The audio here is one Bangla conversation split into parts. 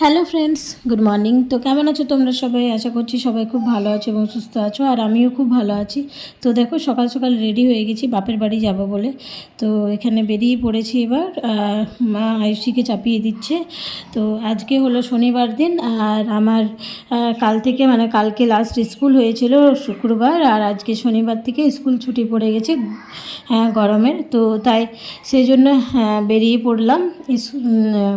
Hello friends good morning. তো কেমন আছো তোমরা সবাই? আশা করছি সবাই খুব ভালো আছো এবং সুস্থ আছো আর আমিও খুব ভালো আছি। তো দেখো সকাল সকাল রেডি হয়ে গেছি বাপের বাড়ি যাব বলে। তো এখানে বেরিয়ে পড়েছি এবার মা আয়ুষিকে চাপিয়ে দিচ্ছে। তো আজকে হলো শনিবার দিন আর আমার কাল থেকে মানে কালকে লাস্ট স্কুল হয়েছিল শুক্রবার আর আজকে শনিবার থেকে স্কুল ছুটি পড়ে গেছে হ্যাঁ গরমের। তো তাই সেই জন্য হ্যাঁ, বেরিয়ে পড়লাম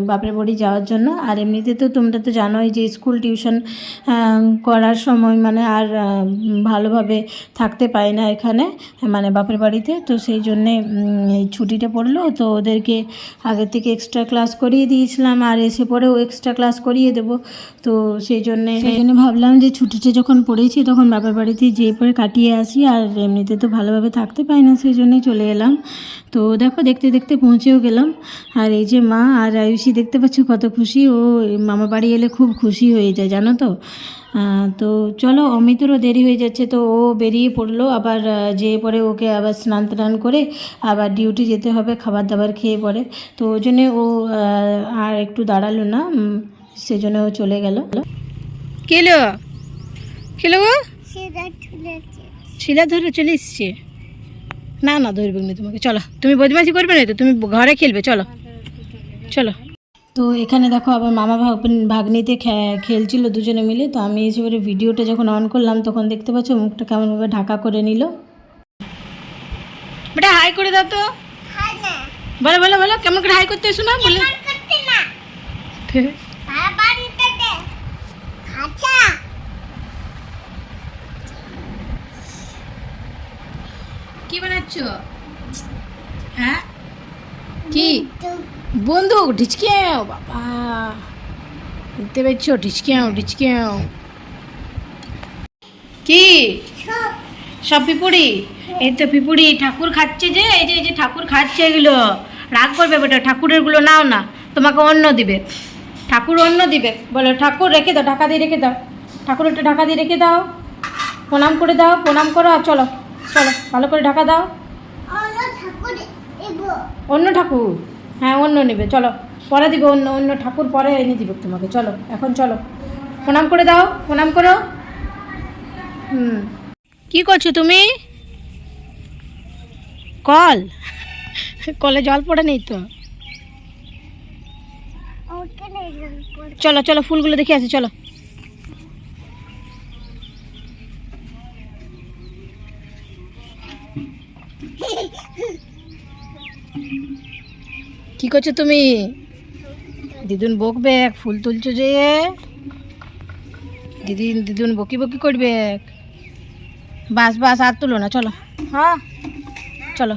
বাপের বাড়ি যাওয়ার জন্য। আর এমনিতে তো তোমরা তো জানোই যে স্কুল টিউশন করার সময় মানে আর ভালোভাবে থাকতে পারি না এখানে মানে বাপের বাড়িতে। তো সেই জন্যে এই ছুটিটা পড়ল। তো ওদেরকে আগে থেকে এক্সট্রা ক্লাস করিয়ে দিয়েছিলাম আর এসে পরেও এক্সট্রা ক্লাস করিয়ে দেবো। তো সেই জন্যে সেই জন্য ভাবলাম যে ছুটিটা যখন পড়েছি তখন বাপের বাড়িতে যেয়ে পরে কাটিয়ে আসি আর এমনিতে তো ভালোভাবে থাকতে পারি না, সেই জন্যই চলে এলাম। তো দেখো দেখতে দেখতে পৌঁছেও গেলাম। আর এই যে মা আর আয়ুষি দেখতে পাচ্ছ কত খুশি, ও মামা বাড়ি এলে খুব খুশি হয়ে যায় জানো তো? তো চলো অমিতেরও দেরি হয়ে যাচ্ছে তো ও বেরিয়ে পড়ল। আবার যেয়ে পরে ওকে আবার স্নান টান করে আবার ডিউটি যেতে হবে খাবার দাবার খেয়ে পরে তো ওই জন্যে ও আর একটু দাঁড়াল না সেজন্য ও চলে গেল। কেলো কেলো শিলা ধরে চলে এসছে? না না ধরবে না তোমাকে। চলো তুমি বদমাশি করবে না তো? তুমি ঘরে খেলবে চলো। চলো। তো এখানে দেখো আবার মামা ভাগ- ভাগ্নিতে খেলছিল দুজনে মিলে। তো আমি এসে ভিডিওটা যখন অন করলাম, তখন দেখতে পাচ্ছ মুখটা কেমনভাবে ঢাকা করে নিল। বেটা হাই করে দাও তো। বলো বলো বলো, কেমন করে হাই করতে এসো না, বলে। কি বানাচ্ছ? হ্যাঁ? কি? বন্দুক ঢিচকেও বাবা। দেখতে পাচ্ছ ঢিচকেও ঢিচকেও কি? সব। পিপুড়ি? এই তো পিপুড়ি ঠাকুর খাচ্ছে যে এই যে এই যে ঠাকুর খাচ্ছে এগুলো। রাগ করবে বেটা ঠাকুরেরগুলো নাও না তোমাকে অন্য দিবে। ঠাকুর অন্য দিবে। বলো ঠাকুর রেখে দাও ঢাকা দিয়ে রেখে দাও। ঠাকুর একটু ঢাকা দিয়ে রেখে দাও। প্রণাম করে দাও প্রণাম করো আর চলো চলো ভালো করে ঢাকা দাও। অন্য ঠাকুর? হ্যাঁ অন্য নেবে। চলো। পরে দিবে অন্য অন্য ঠাকুর পরে এনে দিব তোমাকে। চলো এখন চলো। প্রণাম করে দাও প্রণাম করো। হুম। কি করছ তুমি? কল। কলে জল পড়ে নেই তো? চলো চলো ফুলগুলো দেখে আসি চলো। করছ তুমি? দিদুন বকবে ফুল তুলছো যে। দিদিন দিদুন বকি বকি করবে। বাস বাস আর তুলো না চলো। হ্যাঁ। চলো।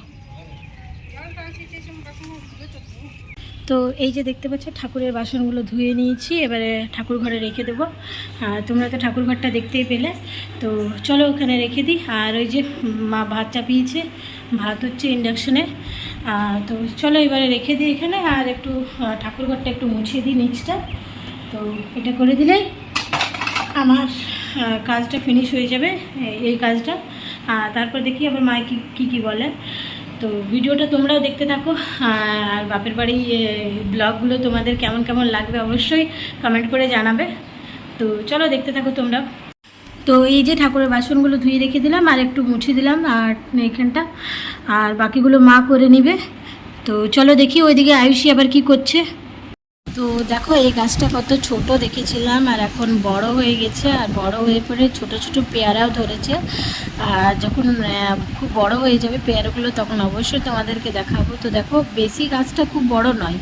তো এই যে দেখতে পাচ্ছ ঠাকুরের বাসনগুলো ধুয়ে নিয়েছি এবারে ঠাকুর ঘরে রেখে দেবো। আর তোমরা তো ঠাকুর ঘরটা দেখতেই পেলে। তো চলো ওখানে রেখে দিই। আর ওই যে মা ভাত চাপিয়েছে ভাত হচ্ছে ইন্ডাকশনে। তো চলো এবারে রেখে দিই এখানে আর একটু আহ, ঠাকুর ঘরটা একটু মুছিয়ে দিই নিচটা। তো এটা করে দিলেই আমার কাজটা ফিনিশ হয়ে যাবে এই- কাজটা। তারপর দেখি আবার মা কী কী বলে। তো ভিডিওটা তোমরাও দেখতে থাকো আর বাপের বাড়ি ব্লগগুলো তোমাদের কেমন কেমন লাগবে অবশ্যই কমেন্ট করে জানাবে। তো চলো দেখতে থাকো তোমরা তো এই যে ঠাকুরের বাসনগুলো ধুয়ে রেখে দিলাম আর একটু মুছে দিলাম আর এখানটা আর বাকিগুলো মা করে নিবে। তো চলো দেখি ওইদিকে আয়ুষী আবার কি করছে। তো দেখো, এই গাছটা কত ছোট দেখেছিলাম, আর এখন বড় হয়ে গেছে, আর বড় হয়ে পরে ছোট ছোট পেয়ারাও ধরেছে। আর যখন খুব বড় হয়ে যাবে পেয়ারাগুলো, তখন অবশ্যই তোমাদেরকে দেখাবো। তো দেখো, বেশি গাছটা খুব বড় নয়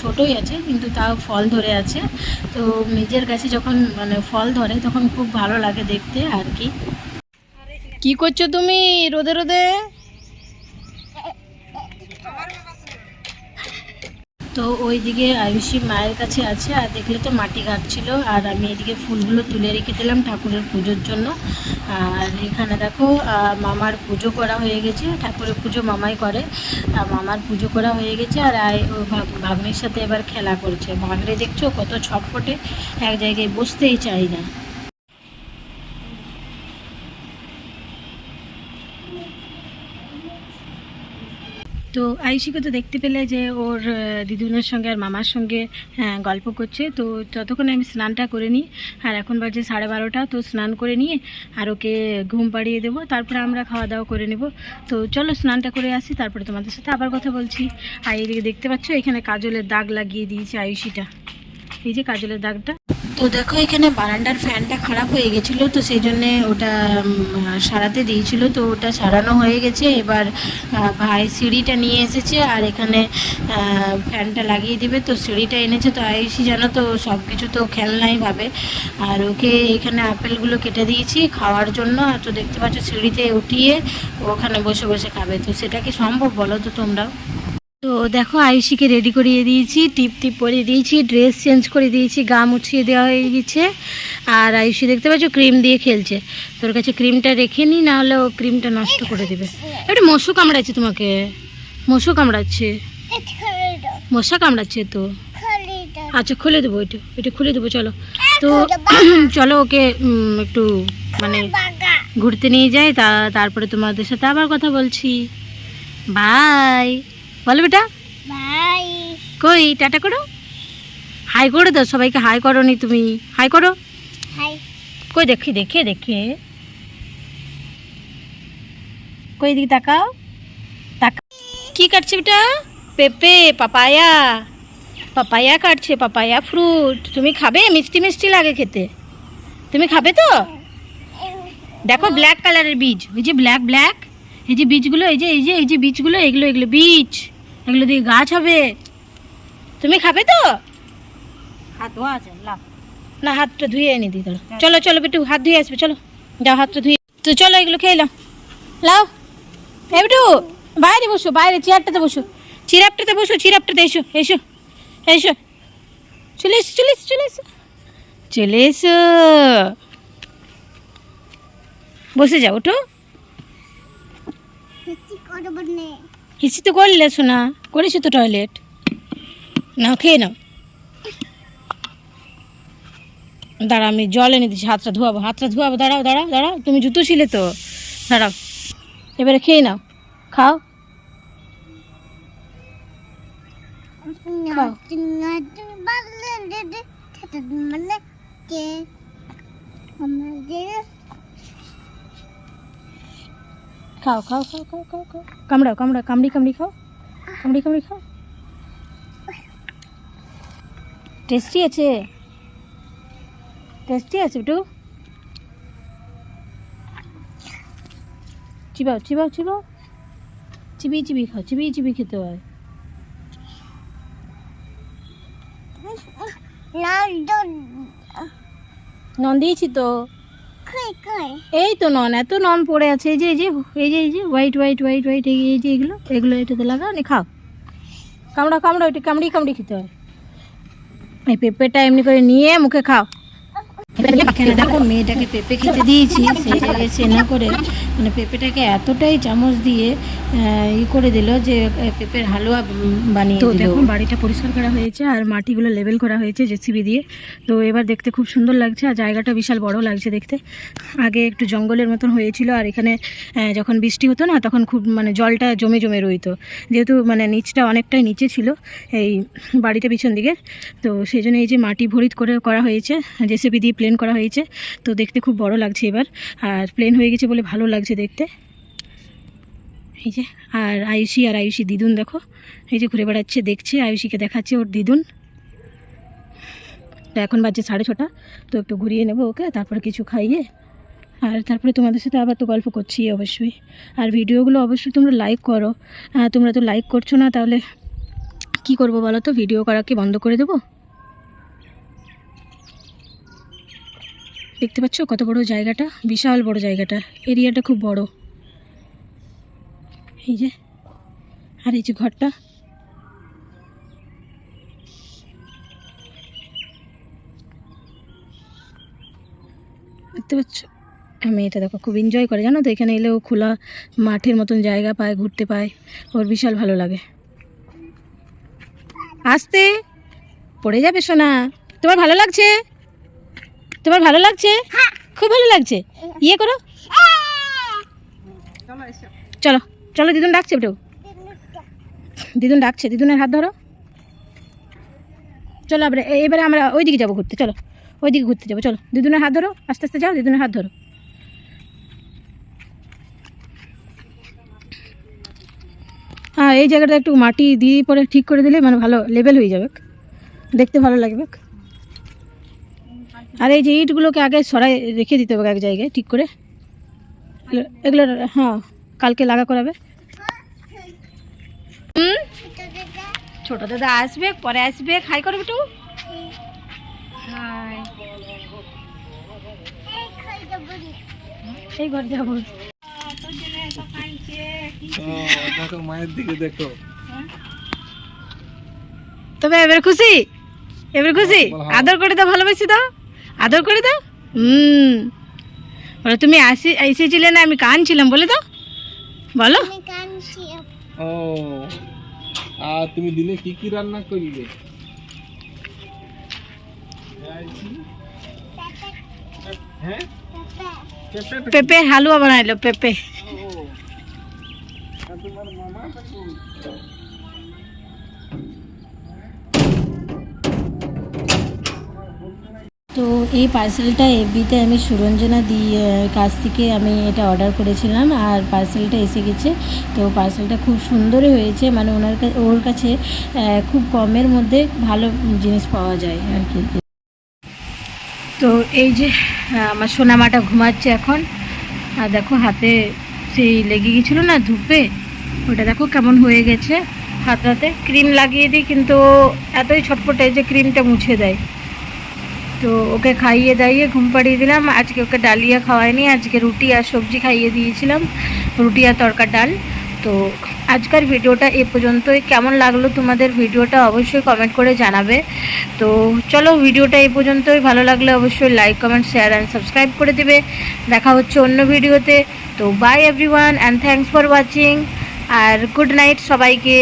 ছোটই আছে, কিন্তু তাও ফল ধরে আছে। তো নিজের গাছে যখন মানে ফল ধরে, তখন খুব ভালো লাগে দেখতে, আর কি। কি করছ তুমি রোদে রোদে? তো ওইদিকে আয়ুষী মায়ের কাছে আছে, আর দেখলে তো মাটি ঘাটছিল, আর আমি এদিকে ফুলগুলো তুলে রেখে দিলাম ঠাকুরের পুজোর জন্য। আর এখানে দেখো মামার পুজো করা হয়ে গেছে, ঠাকুরের পুজো মামাই করে আর মামার পুজো করা হয়ে গেছে, আর আয় ভাগ্নির সাথে এবার খেলা করছে। ভাগ্নে দেখছ কত ছটফটে, এক জায়গায় বসতেই চাই না। তো আয়ুষিকে তো দেখতে পেলে যে ওর দিদুনের সঙ্গে আর মামার সঙ্গে হ্যাঁ, গল্প করছে। তো ততক্ষণে আমি স্নানটা করে নিই। আর এখন বাজে সাড়ে বারোটা তো স্নান করে নিয়ে আর ওকে ঘুম পাড়িয়ে দেবো। তারপরে আমরা খাওয়া দাওয়া করে নেব। তো চলো স্নানটা করে আসি তারপরে তোমাদের সাথে আবার কথা বলছি। আর এদিকে দেখতে পাচ্ছ এখানে কাজলের দাগ লাগিয়ে দিয়েছে আয়ুষিটা। এই যে কাজলের দাগটা। তো দেখো, এখানে বারান্দার ফ্যানটা খারাপ হয়ে গেছিল, তো সেই জন্যে ওটা সারাতে দিয়েছিল, তো ওটা সারানো হয়ে গেছে। এবার ভাই সিঁড়িটা নিয়ে এসেছে আর এখানে ফ্যানটা লাগিয়ে দিবে। তো সিঁড়িটা এনেছে, তো আয়ুষি জানো তো সব কিছু তো খেলনাই ভাবে। আর ওকে এখানে আপেলগুলো কেটে দিয়েছি খাওয়ার জন্য। আর তো দেখতে পাচ্ছ সিঁড়িতে উঠিয়ে ওখানে বসে বসে খাবে। তো সেটা কি সম্ভব বলো তো তোমরাও? তো দেখো আয়ুষিকে রেডি করিয়ে দিয়েছি, টিপ টিপ পরিয়ে দিয়েছি ড্রেস চেঞ্জ করে দিয়েছি, গা মুছিয়ে দেওয়া হয়ে গেছে। আর আয়ুষি দেখতে পাচ্ছ ক্রিম দিয়ে খেলছে। তোর কাছে ক্রিমটা রেখে নি, না হলে ও ক্রিমটা নষ্ট করে দেবে। এটা মশু কামড়াচ্ছে তোমাকে। মশু কামড়াচ্ছে। মশা কামড়াচ্ছে তো। আচ্ছা খুলে দেবো এটা এটা খুলে দেবো, চলো। তো চলো ওকে একটু মানে ঘুরতে নিয়ে যাই, তা, তারপরে তোমাদের সাথে আবার কথা বলছি। বাই। বলো বেটা। কই টাটা করো। হাই করে দাও সবাইকে হাই করো নি তুমি। হাই করো। হাই। কই দেখি দেখে দেখে। কই দিকে তাকাও। তাকা কি কাটছে বেটা? পেঁপে পাপায়া। পাপায়া কাটছে পাপায়া ফ্রুট তুমি খাবে? মিষ্টি মিষ্টি লাগে খেতে। তুমি খাবে তো? দেখো ব্ল্যাক কালারের বীজ। এই যে ব্ল্যাক ব্ল্যাক এই যে বীজগুলো এই যে এই যে এই যে বীজগুলো এগুলো এগুলো বীজ। এগুলো দিয়ে গাছ হবে। তুমি খাবে তো? হাত ধোয়া আছে না হাতটা ধুয়ে এনে দিই দাঁড়া চলো চলো বেটু হাত ধুয়ে আসবে চলো। যাও হাতটা ধুয়ে। তো চলো এগুলো খেয়ে লাও লাও। এ বেটু বাইরে বসো বাইরে চেয়ারটাতে বসো। চিরাপটাতে বসো চিরাপটাতে এসো এসো এসো। চলে এসো চলে এসো চলে এসো। চলে এসো। বসে যাও ওঠো। হিসি তো করলে শোনা করেছ তো টয়লেট নাও, খেয়ে নাও। দাঁড়া, আমি জল এনে দিচ্ছি, হাতটা ধোয়াবো হাতটা ধোয়াবো, দাঁড়াও দাঁড়াও দাঁড়াও, তুমি জুতো ছিলে তো। দাঁড়াও, এবারে খেয়ে নাও, খাও। খাও। খাও খাও খাও খাও খাও খাও। কামড়াও কামড়াও কামড়ি কামড়ি খাও। কামড়ি কামড়ি খাও। টেস্টি আছে। টেস্টি আছে একটু চিবাও চিবাও চিবাও। চিবিয়ে চিবিয়ে খাও চিবিয়ে চিবিয়ে খেতে হয়। নন দিয়েছি তো। এই তো নন এত নন পড়ে আছে এই যে এই যে এই যে এই যে হোয়াইট হোয়াইট হোয়াইট হোয়াইট এই যে এগুলো এগুলো এটাতে লাগাও নি খাও। কামড়া কামড়া ওইটা কামড়ি কামড়ি খেতে হয়। এই পেঁপেটা এমনি করে নিয়ে মুখে খাও। দেখো মেয়েটাকে পেঁপে খেতে দিয়েছি সেই জায়গায় করে। মানে পেঁপেটাকে এতটাই চামচ দিয়ে ই করে দিল যে পেঁপের হালুয়া বানিয়ে তো দেখুন বাড়িটা পরিষ্কার করা হয়েছে আর মাটিগুলো লেবেল করা হয়েছে জেসিবি দিয়ে। তো এবার দেখতে খুব সুন্দর লাগছে আর জায়গাটা বিশাল বড় লাগছে দেখতে। আগে একটু জঙ্গলের মতন হয়েছিল আর এখানে যখন বৃষ্টি হতো না তখন খুব মানে জলটা জমে জমে রইতো। যেহেতু মানে নিচটা অনেকটাই নিচে ছিল এই বাড়িটা পিছন দিকে। তো সেই জন্য এই যে মাটি ভরিত করে করা হয়েছে জেসিবি দিয়ে প্লেন করা হয়েছে। তো দেখতে খুব বড় লাগছে এবার। আর প্লেন হয়ে গেছে বলে ভালো লাগছে দেখতে। এই যে, আর আয়ুষি আর আয়ুষি দিদুন দেখো, এই যে ঘুরে বেড়াচ্ছে, দেখছে, আয়ুষিকে দেখাচ্ছে ওর দিদুন। তো এখন বাজছে সাড়ে ছটা, তো একটু ঘুরিয়ে নেব ওকে, তারপরে কিছু খাইয়ে। আর তারপরে তোমাদের সাথে আবার তো গল্প করছি অবশ্যই। আর ভিডিওগুলো অবশ্যই তোমরা লাইক করো। তোমরা তো লাইক করছ না, তাহলে কি করব বলো তো? ভিডিও করা কি বন্ধ করে দেবো? দেখতে পাচ্ছ কত বড় জায়গাটা? বিশাল বড় জায়গাটা। এরিয়াটা খুব বড়। এই যে, আর এই যে ঘরটা। দেখতে পাচ্ছ? আর মেয়েটা দেখো, খুব এনজয় করে, জানো তো? এখানে এলেও খোলা মাঠের মতন জায়গা পায়, ঘুরতে পায়। ওর বিশাল ভালো লাগে। আসতে! পড়ে যাবে সোনা। তোমার ভালো লাগছে? তোমার ভালো লাগছে? খুব ভালো লাগছে। ইয়ে করো। চলো চলো দিদুন ডাকছে একটু দিদুন ডাকছে দিদুনের হাত ধরো। চলো আমরা এ- এবারে আমরা ওই দিকে যাব ঘুরতে চলো। ওই দিকে ঘুরতে যাব চলো। দিদুনের হাত ধরো আস্তে আস্তে যাও দিদুনের হাত ধরো। হ্যাঁ এই জায়গাটা একটু মাটি দিয়ে পরে ঠিক করে দিলে মানে ভালো লেভেল হয়ে যাবে। দেখতে ভালো লাগবে। আর এই যে ইটগুলোকে আগে সরাই রেখে দিতে হবে এক জায়গায় ঠিক করে। এগুলো- হ্যাঁ কালকে লাগা করাবে। হুম? ছোট দাদা আসবে পরে আসবে। হাই করবে একটু এই ঘর যাব। দেখো মায়ের দিকে দেখো। তবে এবার খুশি? এবার খুশি? আদর করে দাও ভালোবাসি দাও আদর করে দাও হুম বলো তুমি আসি এসেছিলে না আমি কানছিলাম বলে দাও বলো আমি কাঁদছি ও আর তুমি দিনে কি কি রান্না করলে হ্যাঁ পেঁপে পেঁপে হালুয়া বানাইলো পেঁপে আর তোমার মামা তো এই পার্সেলটা এফবিতে আমি সুরঞ্জনা দি কাছ থেকে আমি এটা অর্ডার করেছিলাম আর পার্সেলটা এসে গেছে। তো পার্সেলটা খুব সুন্দরই হয়েছে মানে ওনার ওর কাছে খুব কমের মধ্যে ভালো জিনিস পাওয়া যায় আর কি। তো এই যে আমার সোনামাটা ঘুমাচ্ছে এখন। আর দেখো হাতে সেই লেগে গেছিল না ধূপে? ওটা দেখো কেমন হয়ে গেছে। হাতটাতে ক্রিম লাগিয়ে দিই, কিন্তু এতই ছটপটে যে ক্রিমটা মুছে দেয়। তো ওকে খাইয়ে দাইয়ে ঘুম পাড়িয়ে দিলাম। আজকে ওকে ডালিয়া খাওয়াইনি, আজকে রুটি আর সবজি খাইয়ে দিয়েছিলাম, রুটি আর তরকার ডাল। তো আজকের ভিডিওটা এ পর্যন্তই। কেমন লাগল তোমাদের ভিডিওটা অবশ্যই কমেন্ট করে জানাবে। তো চলো ভিডিওটা এই পর্যন্তই। ভালো লাগলে অবশ্যই like comment share and subscribe করে দেবে। দেখা হচ্ছে অন্য ভিডিওতে। তো bye everyone and thanks for watching R good night সবাইকে।